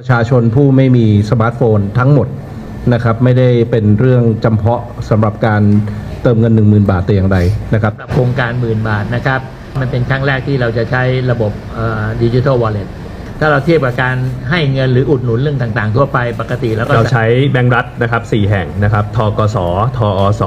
ประชาชนผู้ไม่มีสมาร์ทโฟนทั้งหมดนะครับไม่ได้เป็นเรื่องจำเพาะสำหรับการเติมเงิน 1 0,000 บาทแต่อย่างใดนะครับสำหรับโครงการหมื่นบาทนะครับ มันเป็นครั้งแรกที่เราจะใช้ระบบดิจิทัลวอลเล็ตถ้าเราเทียบกับการให้เงินหรืออุดหนุนเรื่องต่างๆ ทั่วไปปกติแล้วก็เราใช้แบงก์รัฐนะครับ 4 แห่งนะครับทกสทอส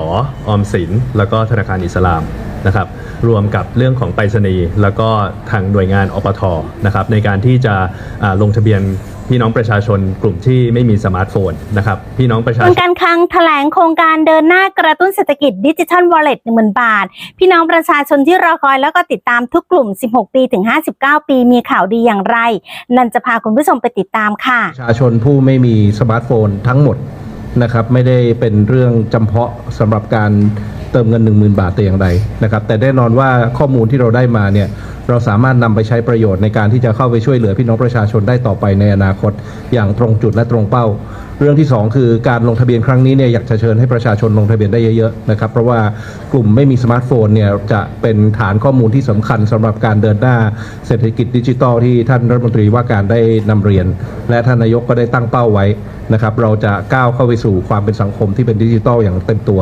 ออมสิน แล้วก็ธนาคารอิสลามนะครับ รวมกับเรื่องของไปรษณีย์แล้วก็ทางหน่วยงานอปทนะครับในการที่จะอ่าลงทะเบียนพี่น้องประชาชนกลุ่มที่ไม่มีสมาร์ทโฟนนะครับพี่น้องประชากรชมนการคลังแถลงโครงการเดินหน้ากระตุ้นเศรษฐกิจดิจิทัลวอลเล็ต1 0,000บาท พี่น้องประชาชนที่รอคอยแล้วก็ติดตามทุกกลุ่ม 16 ปีถึง 59 ปีมีข่าวดีอย่างไร นันจะพาคุณผู้ชมไปติดตามค่ะ ประชาชนผู้ไม่มีสมาร์ทโฟนทั้งหมดนะครับไม่ได้เป็นเรื่องจำเพาะสำหรับการ เติมเงิน 1 0,000 บาทแต่อย่างใดนะครับแต่แน่นอนว่าข้อมูลที่เราได้มาเนี่ย เราสามารถนำไปใช้ประโยชน์ในการที่จะเข้าไปช่วยเหลือพี่น้องประชาชนได้ต่อไปในอนาคต อย่างตรงจุดและตรงเป้า เรื่องที่สองคือการลงทะเบียนครั้งนี้เนี่ยอยากจะเชิญให้ประชาชนลงทะเบียนได้เยอะๆนะครับเพราะว่ากลุ่มไม่มีสมาร์ทโฟนเนี่ยจะเป็นฐานข้อมูลที่สำคัญสำหรับการเดินหน้าเศรษฐกิจดิจิทัลที่ท่านรัฐมนตรีว่าการได้นำเรียน และท่านนายกก็ได้ตั้งเป้าไว้นะครับเราจะก้าวเข้าไปสู่ความเป็นสังคมที่เป็นดิจิทัลอย่างเต็มตัว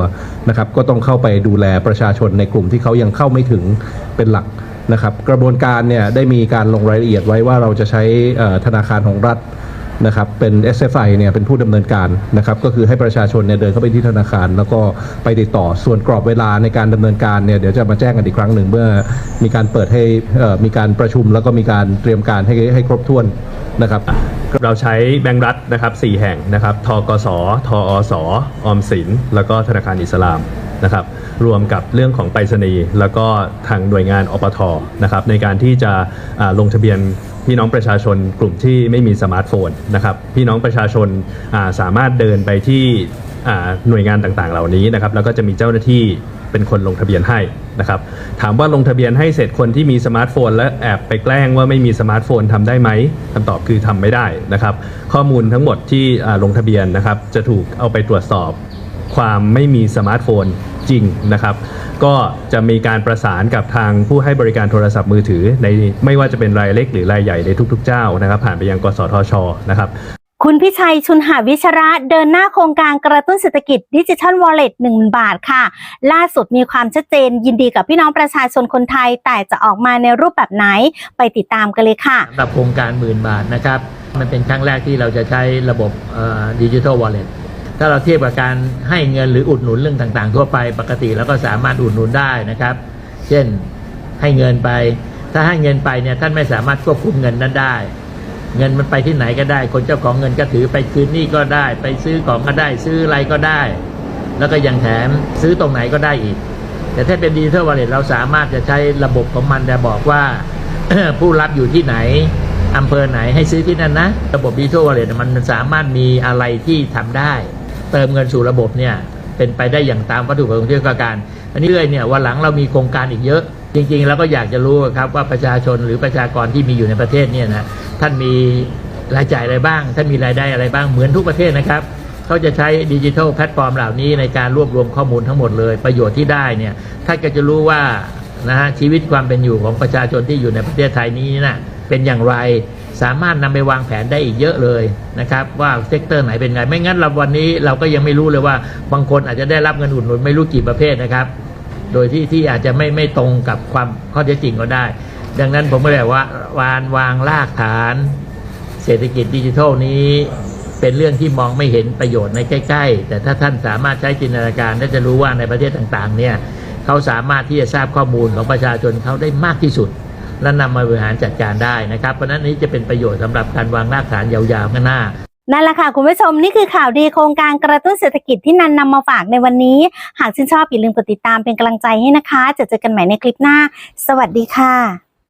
นะครับก็ต้องเข้าไปดูแลประชาชนในกลุ่มที่เขายังเข้าไม่ถึงเป็นหลัก นะครับกระบวนการเนี่ยได้มีการลงรายละเอียดไว้ว่าเราจะใช้ธนาคารของรัฐนะครับเป็น SFI เนี่ยเป็นผู้ดำเนินการนะครับก็คือให้ประชาชนเนี่ยเดินเข้าไปที่ธนาคาร แล้วก็ไปติดต่อส่วนกรอบเวลาในการดำเนินการเนี่ยเดี๋ยวจะมาแจ้งกันอีกครั้งหนึ่งเมื่อมีการเปิดให้มีการประชุม แล้วก็มีการเตรียมการให้ให้ครบถ้วนนะครับเราใช้แบงก์รัฐนะครับ4แห่งนะครับทกสทอสออมสิน แล้วก็ธนาคารอิสลาม นะครับรวมกับเรื่องของไปรษณีย์แล้วก็ทางหน่วยงานอปทนะครับในการที่จะลงทะเบียนพี่น้องประชาชนกลุ่มที่ไม่มีสมาร์ทโฟนนะครับพี่น้องประชาชนาสามารถเดินไปที่หน่วยงานต่างๆ เหล่านี้นะครับแล้วก็จะมีเจ้าหน้าที่เป็นคนลงทะเบียนให้นะครับถามว่าลงทะเบียนให้เสร็จคนที่มีสมาร์ทโฟน และแอบไปแกล้งว่าไม่มีสมาร์ทโฟนทำได้ไหมคำตอบคือทำไม่ได้นะครับ ข้อมูลทั้งหมดที่ลงทะเบียนนะครับจะถูกเอาไปตรวจสอบ ความไม่มีสมาร์ทโฟนจริงนะครับ ก็จะมีการประสานกับทางผู้ให้บริการโทรศัพท์มือถือ ในไม่ว่าจะเป็นรายเล็กหรือรายใหญ่ในทุกๆเจ้านะครับ ผ่านไปยังกสทชนะครับคุณพิชัยชุนหาวิชระเดินหน้าโครงการกระตุ้นเศรษฐกิจดิจิทัลวอลเล็ต1 0,000บาทค่ะ ล่าสุดมีความชัดเจนยินดีกับพี่น้องประชาชนคนไทย แต่จะออกมาในรูปแบบไหนไปติดตามกันเลยค่ะสำหรับโครงการหมื่นบาทนะครับ มันเป็นครั้งแรกที่เราจะใช้ระบบดิจิทัลวอลเล็ต ถ้าเราเทียบกับการให้เงินหรืออุดหนุนเรื่องต่างๆ ทั่วไปปกติแล้วก็สามารถอุดหนุนได้นะครับ เช่นให้เงินไป ถ้าให้เงินไปเนี่ยท่านไม่สามารถควบคุมเงินนั้นได้ เงินมันไปที่ไหนก็ได้ คนเจ้าของเงินก็ถือไปคืนนี้ก็ได้ ไปซื้อของก็ได้ ซื้ออะไรก็ได้ แล้วก็ยังแถมซื้อตรงไหนก็ได้อีก แต่ถ้าเป็นดิจิทัลวอลเล็ตเราสามารถจะใช้ระบบของมันจะบอกว่าผู้รับอยู่ที่ไหนอำเภอไหนให้ซื้อที่นั่นนะ ระบบดิจิทัลวอลเล็ตมันสามารถมีอะไรที่ทำได้ เติมเงินสู่ระบบเนี่ยเป็นไปได้อย่างตามวัตถุประสงค์ที่ต้องการ อันนี้เลยเนี่ยวันหลังเรามีโครงการอีกเยอะ จริงๆ แล้วก็อยากจะรู้ครับว่าประชาชนหรือประชากรที่มีอยู่ในประเทศเนี่ยนะท่านมีรายจ่ายอะไรบ้าง ท่านมีรายได้อะไรบ้างเหมือนทุกประเทศนะครับเขาจะใช้ดิจิทัลแพลตฟอร์มเหล่านี้ในการรวบรวมข้อมูลทั้งหมดเลยประโยชน์ที่ได้เนี่ยท่านก็จะรู้ว่านะฮะชีวิตความเป็นอยู่ของประชาชนที่อยู่ในประเทศไทยนี้นะเป็นอย่างไร สามารถนำไปวางแผนได้อีกเยอะเลยนะครับ ว่าเซกเตอร์ไหนเป็นไง ไม่งั้นเราวันนี้เราก็ยังไม่รู้เลยว่าบางคนอาจจะได้รับเงินอุดหนุนไม่รู้กี่ประเภทนะครับ โดยที่ที่อาจจะไม่ไม่ตรงกับความข้อเท็จจริงก็ได้ ดังนั้นผมก็เลยว่าวานวางรากฐาน เศรษฐกิจดิจิทัลนี้ เป็นเรื่องที่มองไม่เห็นประโยชน์ในใกล้ ๆ แต่ถ้าท่านสามารถใช้จินตนาการและจะรู้ว่าในประเทศต่างๆ เนี่ยเขาสามารถที่จะทราบข้อมูลของประชาชนเขาได้มากที่สุด และนำมาบริหารจัดการได้นะครับ เพราะฉะนั้นนี้จะเป็นประโยชน์สำหรับการวางรากฐานยาวๆข้างหน้านั่นแหละค่ะคุณผู้ชมนี่คือข่าวดีโครงการกระตุ้นเศรษฐกิจที่นันนำมาฝากในวันนี้ หากชื่นชอบอย่าลืมกดติดตามเป็นกำลังใจให้นะคะจะเจอกันใหม่ในคลิปหน้า สวัสดีค่ะ